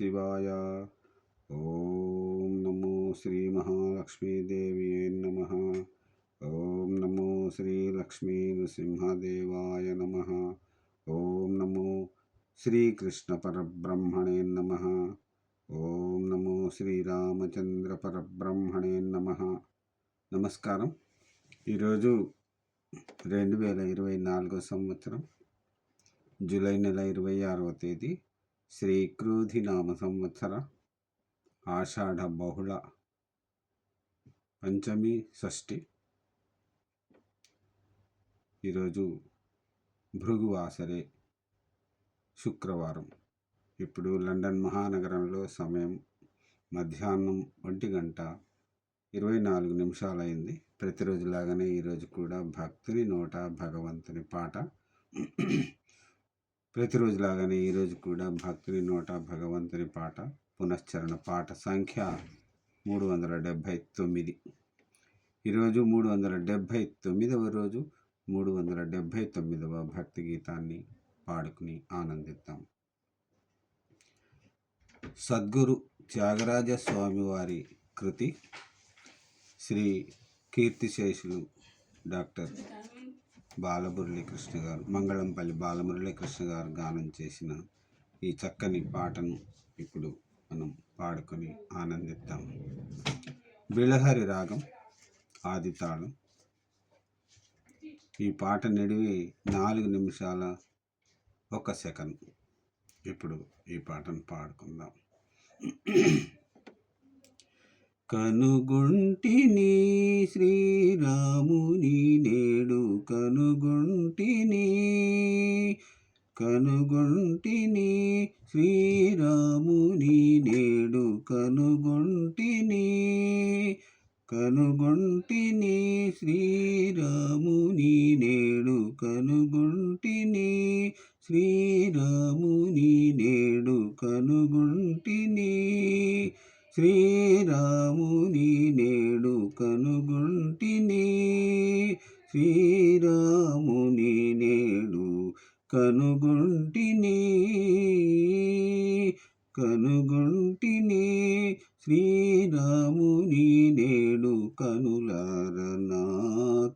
శివాయ. ఓం నమో శ్రీ మహాలక్ష్మీదేవి నమ. ఓం నమో శ్రీ లక్ష్మీ నృసింహదేవాయ నమ. ఓం నమో శ్రీకృష్ణ పరబ్రహ్మణే నమ. ఓం నమో శ్రీరామచంద్ర పరబ్రహ్మణే నమ. నమస్కారం. ఈరోజు రెండు వేల ఇరవై నాలుగో సంవత్సరం జూలై నెల ఇరవై ఆరవ తేదీ శ్రీకృధి నామ సంవత్సర ఆషాఢ బహుళ పంచమి షష్ఠి. ఈరోజు భృగువాసరే శుక్రవారం. ఇప్పుడు లండన్ మహానగరంలో సమయం మధ్యాహ్నం ఒంటి గంట ఇరవై నాలుగు నిమిషాలైంది. ప్రతిరోజులాగానే ఈరోజు కూడా భక్తుని నోట భగవంతుని పాట ప్రతిరోజులాగానే ఈరోజు కూడా భక్తుని నోట భగవంతుని పాట పునశ్చరణ పాట సంఖ్య మూడు వందల డెబ్భై తొమ్మిది ఈరోజు మూడు వందల డెబ్భై తొమ్మిదవ రోజు మూడు వందల డెబ్భై తొమ్మిదవ భక్తి గీతాన్ని పాడుకుని ఆనందిద్దాం. సద్గురు త్యాగరాజ స్వామివారి కృతి శ్రీ కీర్తిశేషులు డాక్టర్ బాలమురళీ కృష్ణ గారు మంగళంపల్లి బాలమురళీ కృష్ణ గారు గానం చేసిన ఈ చక్కని పాటను ఇప్పుడు మనం పాడుకొని ఆనందిద్దాం. బిళహరి రాగం ఆది తాళం. ఈ పాట నడివి నాలుగు నిమిషాల ఒక సెకండ్. ఇప్పుడు ఈ పాటను పాడుకుందాం. కనుగొంటిని శ్రీరాముని నేడు కనుగొంటిని కనుగొంటిని శ్రీరాముని నేడు కనుగొంటిని కనుగొంటిని శ్రీరాముని నేడు కనుగొంటిని శ్రీరాముని నేడు కనుగొంటిని. శ్రీరాముని నేడు కనుగొంటిని. శ్రీరాముని నేడు కనుగొంటిని. కనుగొంటిని. శ్రీరాముని నేడు కనులారనా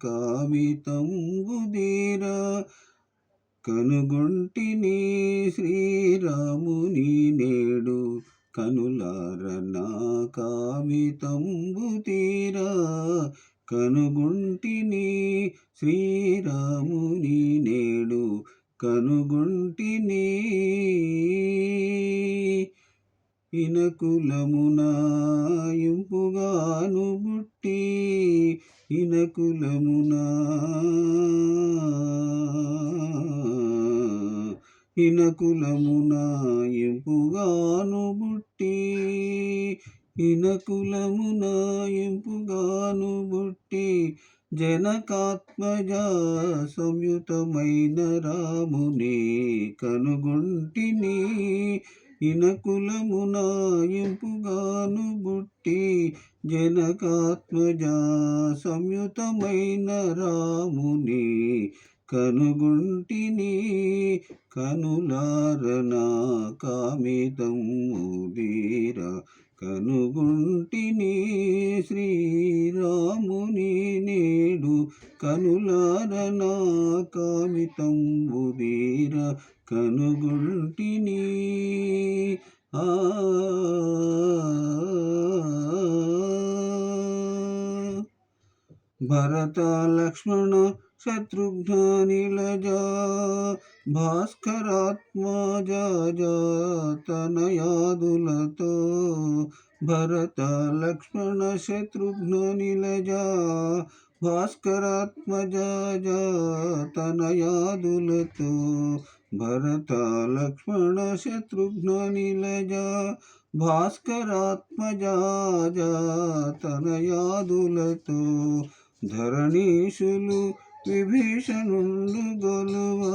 కామితంబుదీరా కనుగొంటిని. శ్రీరాముని నేడు కనులారనా కామితంబు తీరా కనుగొంటిని శ్రీరాముని నేడు కనుగుంటిని. ఇనకులమునాయింపుగాను బుట్టి ఇనకులమునా ఇనకులమునాయింపుగాను బుట్టి. ఇనకులమునాయింపుగాను బుట్టి జనకాత్మజ సంయుతమైన రాముని కనుగొంటిని. ఇనకులమునాయింపుగాను బుట్టి జనకాత్మజ సంయుతమైన రాముని కనుగుంటిని కనులారనా కామితముదీర కనుగుంటిని శ్రీరాముని నేడు కనులారనా కామితంబుదీర కనుగొంటిని ఆ భరత లక్ష్మణ శత్రుఘ్నిలజా భాస్కరాత్మజాతనయాదులతో భరత లక్ష్మణ శత్రుఘ్నిలజా భాస్కరాత్మజాతనయాదులతో భరత లక్ష్మణ శత్రుఘ్నిలజా భాస్కరాత్మజాతనయాదులతో ధరణీషులు విభీషణుండు గొలువా.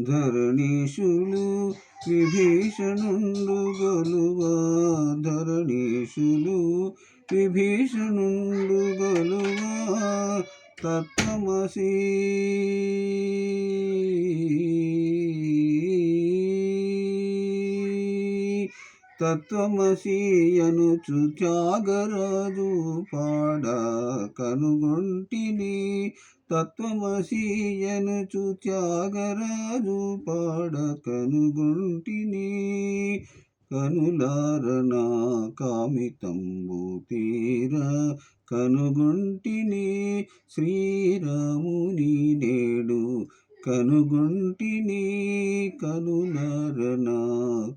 ధరణీషులు విభీషణుండు గొలువా. ధరణీషులు విభీషణుండు గొలువా. తత్వమసీ. తత్వమసీయనుచు త్యాగరాజు పాడ కనుగొంటిని. తత్వమసీయనుచు త్యాగరాజు పాడ కనుగొంటిని. కనులారణ కామితంబు తీర కనుగొంటిని. శ్రీరాముని నేడు కనుగుంటిని కనులరణ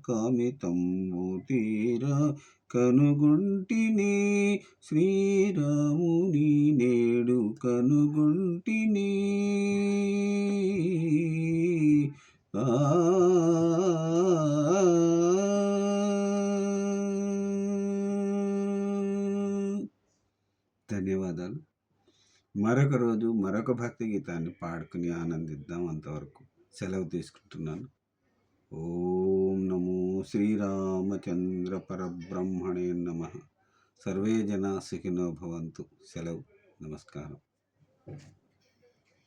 కామితంబు తీర కనుగుంటిని శ్రీరాముని నేడు కనుగుంటిని. ఆ. ధన్యవాదాలు. మరొక రోజు మరొక భక్తి గీతాన్ని పాడుకుని ఆనందిద్దాం అంతవరకు సెలవు తీసుకుంటున్నాను. ఓం నమో శ్రీరామచంద్ర పరబ్రహ్మణే నమ. సర్వే జనా సుఖినో భవంతు. సెలవు. నమస్కారం.